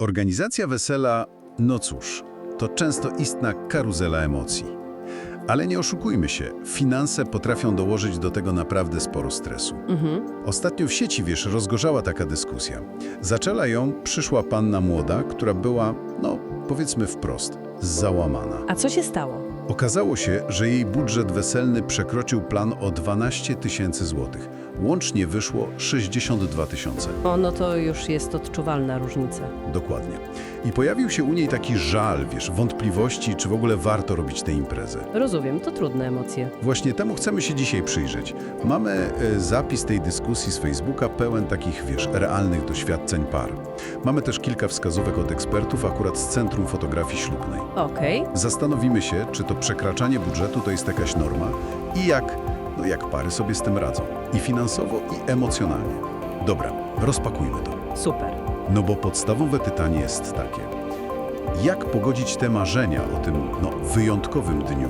Organizacja wesela, no cóż, to często istna karuzela emocji. Ale nie oszukujmy się, finanse potrafią dołożyć do tego naprawdę sporo stresu. Ostatnio w sieci, wiesz, rozgorzała taka dyskusja. Zaczęła ją przyszła panna młoda, która była, no powiedzmy wprost, załamana. A co się stało? Okazało się, że jej budżet weselny przekroczył plan o 12 tysięcy złotych. Łącznie wyszło 62 tysiące. O, no to już jest odczuwalna różnica. Dokładnie. I pojawił się u niej taki żal, wiesz, wątpliwości, czy w ogóle warto robić tę imprezę. Rozumiem, to trudne emocje. Właśnie temu chcemy się dzisiaj przyjrzeć. Mamy e, zapis tej dyskusji z Facebooka pełen takich, wiesz, realnych doświadczeń par. Mamy też kilka wskazówek od ekspertów akurat z Centrum Fotografii Ślubnej. Okej, Zastanowimy się, czy to przekraczanie budżetu to jest jakaś norma i jak, no jak pary sobie z tym radzą. I finansowo, i emocjonalnie. Dobra, rozpakujmy to. super. No bo podstawowe pytanie jest takie. Jak pogodzić te marzenia o tym no, wyjątkowym dniu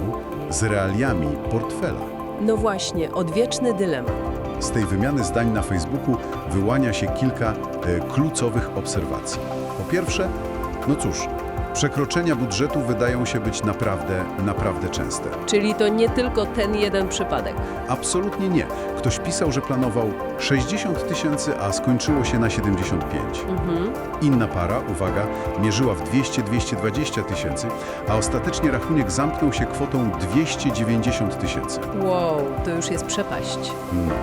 z realiami portfela? No właśnie, odwieczny dylemat. Z tej wymiany zdań na Facebooku wyłania się kilka e, kluczowych obserwacji. Po pierwsze, no cóż, przekroczenia budżetu wydają się być naprawdę, naprawdę częste. Czyli to nie tylko ten jeden przypadek. Absolutnie nie. Ktoś pisał, że planował 60 tysięcy, a skończyło się na 75. Mhm. Inna para, uwaga, mierzyła w 200-220 tysięcy, a ostatecznie rachunek zamknął się kwotą 290 tysięcy. Wow, to już jest przepaść. No.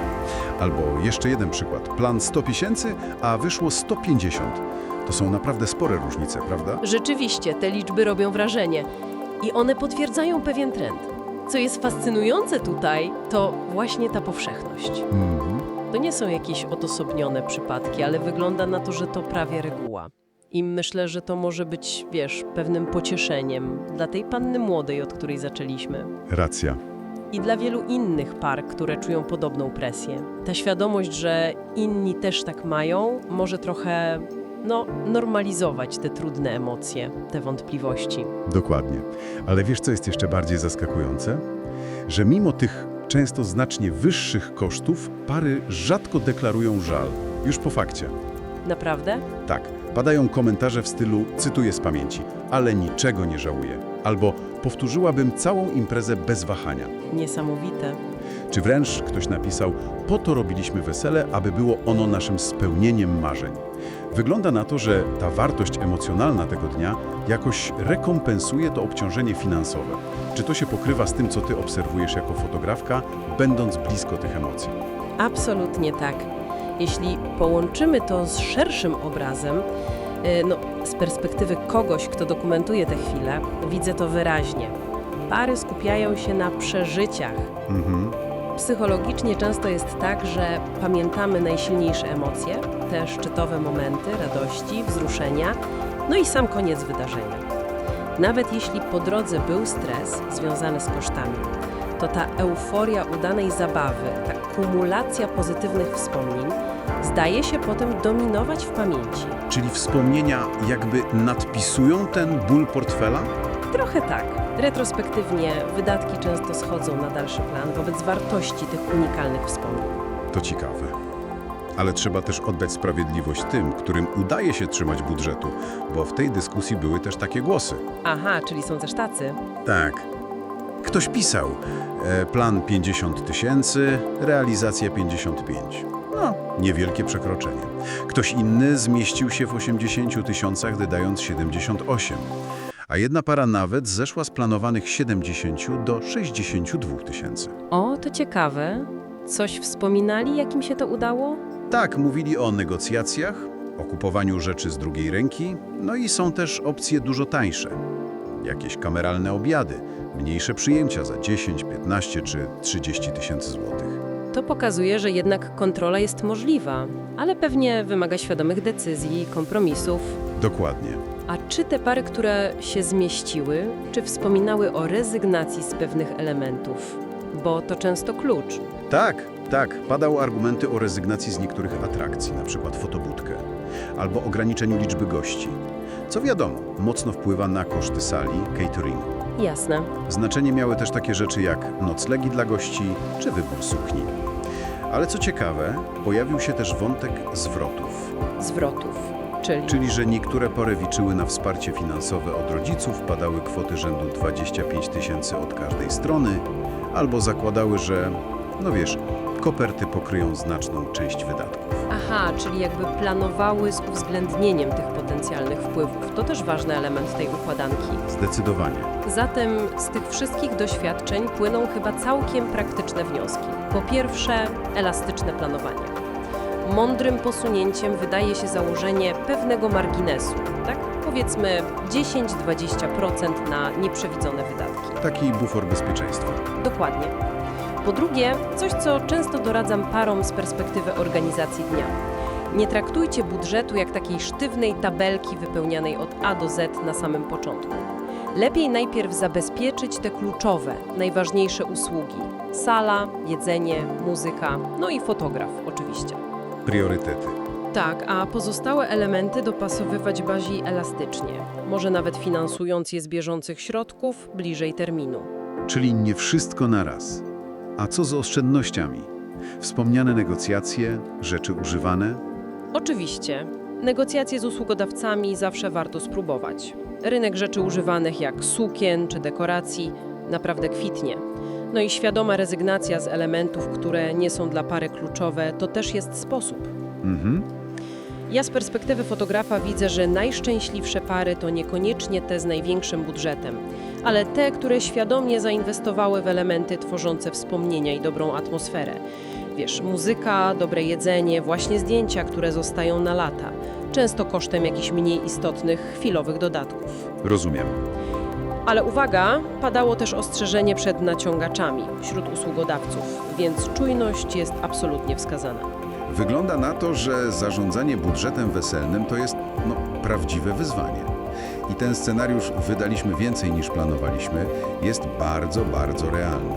Albo jeszcze jeden przykład. Plan 100 tysięcy, a wyszło 150. To są naprawdę spore różnice, prawda? Rzeczywiście, te liczby robią wrażenie. I one potwierdzają pewien trend. Co jest fascynujące tutaj, to właśnie ta powszechność. Mhm. To nie są jakieś odosobnione przypadki, ale wygląda na to, że to prawie reguła. I myślę, że to może być, wiesz, pewnym pocieszeniem dla tej panny młodej, od której zaczęliśmy. Racja. I dla wielu innych par, które czują podobną presję. Ta świadomość, że inni też tak mają, może trochę, no, normalizować te trudne emocje, te wątpliwości. Dokładnie. Ale wiesz, co jest jeszcze bardziej zaskakujące? Że mimo tych często znacznie wyższych kosztów, pary rzadko deklarują żal. Już po fakcie. Naprawdę? Tak, padają komentarze w stylu, cytuję z pamięci, ale niczego nie żałuję. Albo powtórzyłabym całą imprezę bez wahania. Niesamowite. Czy wręcz ktoś napisał, po to robiliśmy wesele, aby było ono naszym spełnieniem marzeń. Wygląda na to, że ta wartość emocjonalna tego dnia jakoś rekompensuje to obciążenie finansowe. Czy to się pokrywa z tym, co ty obserwujesz jako fotografka, będąc blisko tych emocji? Absolutnie tak. Jeśli połączymy to z szerszym obrazem, y, no, z perspektywy kogoś, kto dokumentuje te chwile, widzę to wyraźnie. Pary skupiają się na przeżyciach. Mhm. Psychologicznie często jest tak, że pamiętamy najsilniejsze emocje, te szczytowe momenty radości, wzruszenia, no i sam koniec wydarzenia. Nawet jeśli po drodze był stres związany z kosztami, to ta euforia udanej zabawy, ta kumulacja pozytywnych wspomnień zdaje się potem dominować w pamięci. Czyli wspomnienia jakby nadpisują ten ból portfela? Trochę tak. Retrospektywnie wydatki często schodzą na dalszy plan wobec wartości tych unikalnych wspomnień. To ciekawe. Ale trzeba też oddać sprawiedliwość tym, którym udaje się trzymać budżetu, bo w tej dyskusji były też takie głosy. Aha, czyli są też tacy. Tak. Ktoś pisał, e, plan 50 tysięcy, realizacja 55. No, niewielkie przekroczenie. Ktoś inny zmieścił się w 80 tysiącach, wydając 78. A jedna para nawet zeszła z planowanych 70 do 62 tysięcy. O, to ciekawe. Coś wspominali, jak im się to udało? Tak, mówili o negocjacjach, o kupowaniu rzeczy z drugiej ręki, no i są też opcje dużo tańsze. Jakieś kameralne obiady, mniejsze przyjęcia za 10, 15 czy 30 tysięcy złotych. To pokazuje, że jednak kontrola jest możliwa, ale pewnie wymaga świadomych decyzji i kompromisów. Dokładnie. A czy te pary, które się zmieściły, czy wspominały o rezygnacji z pewnych elementów? Bo to często klucz. Tak, tak, padały argumenty o rezygnacji z niektórych atrakcji, na przykład fotobudkę, albo ograniczeniu liczby gości. Co wiadomo, mocno wpływa na koszty sali, cateringu. Jasne. Znaczenie miały też takie rzeczy jak noclegi dla gości czy wybór sukni. Ale co ciekawe, pojawił się też wątek zwrotów. Zwrotów. Czyli? Czyli, że niektóre pary liczyły na wsparcie finansowe od rodziców, padały kwoty rzędu 25 tysięcy od każdej strony, albo zakładały, że, no wiesz, koperty pokryją znaczną część wydatków. Aha, czyli jakby planowały z uwzględnieniem tych potencjalnych wpływów. To też ważny element tej układanki. Zdecydowanie. Zatem z tych wszystkich doświadczeń płyną chyba całkiem praktyczne wnioski. Po pierwsze, elastyczne planowanie. Mądrym posunięciem wydaje się założenie pewnego marginesu, tak? Powiedzmy 10-20% na nieprzewidzone wydatki. Taki bufor bezpieczeństwa. Dokładnie. Po drugie, coś co często doradzam parom z perspektywy organizacji dnia. Nie traktujcie budżetu jak takiej sztywnej tabelki wypełnianej od A do Z na samym początku. Lepiej najpierw zabezpieczyć te kluczowe, najważniejsze usługi: sala, jedzenie, muzyka, no i fotograf oczywiście. Priorytety. Tak, a pozostałe elementy dopasowywać bardziej elastycznie, może nawet finansując je z bieżących środków bliżej terminu. Czyli nie wszystko naraz. A co z oszczędnościami? Wspomniane negocjacje, rzeczy używane? Oczywiście. Negocjacje z usługodawcami zawsze warto spróbować. Rynek rzeczy używanych jak sukien czy dekoracji naprawdę kwitnie. No i świadoma rezygnacja z elementów, które nie są dla pary kluczowe, to też jest sposób. Mhm. Ja z perspektywy fotografa widzę, że najszczęśliwsze pary to niekoniecznie te z największym budżetem, ale te, które świadomie zainwestowały w elementy tworzące wspomnienia i dobrą atmosferę. Wiesz, muzyka, dobre jedzenie, właśnie zdjęcia, które zostają na lata, często kosztem jakichś mniej istotnych, chwilowych dodatków. Rozumiem. Ale uwaga, padało też ostrzeżenie przed naciągaczami wśród usługodawców, więc czujność jest absolutnie wskazana. Wygląda na to, że zarządzanie budżetem weselnym to jest no, prawdziwe wyzwanie. I ten scenariusz wydaliśmy więcej niż planowaliśmy, jest bardzo, bardzo realny.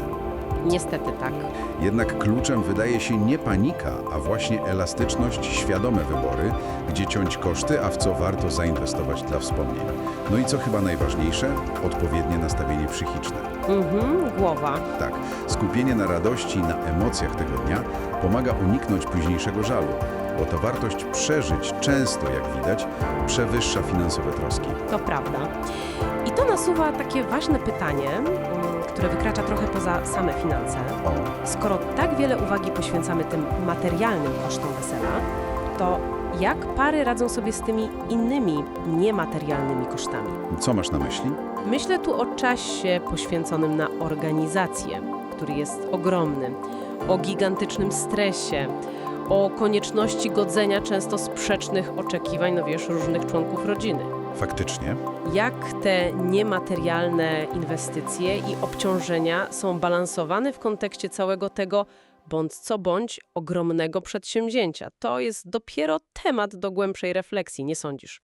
Niestety tak. Jednak kluczem wydaje się nie panika, a właśnie elastyczność, świadome wybory, gdzie ciąć koszty, a w co warto zainwestować dla wspomnień. No i co chyba najważniejsze, odpowiednie nastawienie psychiczne. Mhm, głowa. Tak, skupienie na radości na emocjach tego dnia pomaga uniknąć późniejszego żalu, bo ta wartość przeżyć często, jak widać, przewyższa finansowe troski. To prawda. I to nasuwa takie ważne pytanie, mm, które wykracza trochę poza same finanse. O, Skoro tak wiele uwagi poświęcamy tym materialnym kosztom wesela, to jak pary radzą sobie z tymi innymi niematerialnymi kosztami? co masz na myśli? Myślę tu o czasie poświęconym na organizację, który jest ogromny, o gigantycznym stresie, o konieczności godzenia często sprzecznych oczekiwań, no wiesz, różnych członków rodziny. Faktycznie. Jak te niematerialne inwestycje i obciążenia są balansowane w kontekście całego tego bądź co bądź ogromnego przedsięwzięcia? To jest dopiero temat do głębszej refleksji, nie sądzisz?